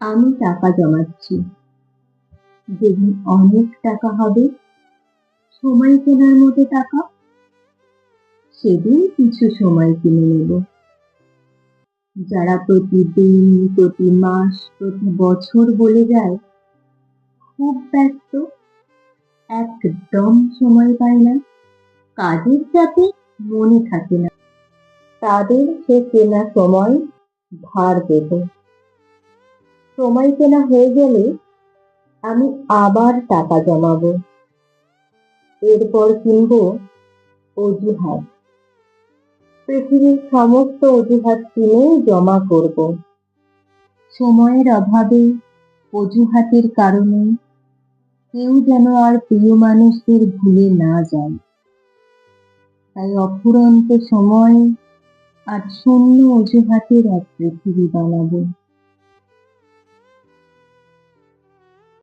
আমি টাকা জমাচ্ছি। যেদিন অনেক টাকা হবে, সময় কেনার মতো টাকা, সেদিন কিছু সময় কিনে নেব। যারা প্রতিদিন, প্রতি মাস, প্রতি বছর বলে যায়, খুব ব্যস্ত, একদম সময় পায় না। কাজের চাপে মনে থাকে না। তাদের সে কেনা সময় ধার দেব। সময় কেনা হয়ে গেলে আমি আবার টাকা জমাবো। এরপর কিনবো অজুহাত। পৃথিবীর সমস্ত অজুহাত কিনে জমা করব। সময়ের অভাবে, অজুহাতের কারণে কেউ যেন আর প্রিয় মানুষদের ভুলে না যায়। তাই অফুরন্ত সময় আর শূন্য অজুহাতের এক পৃথিবী বানাবো।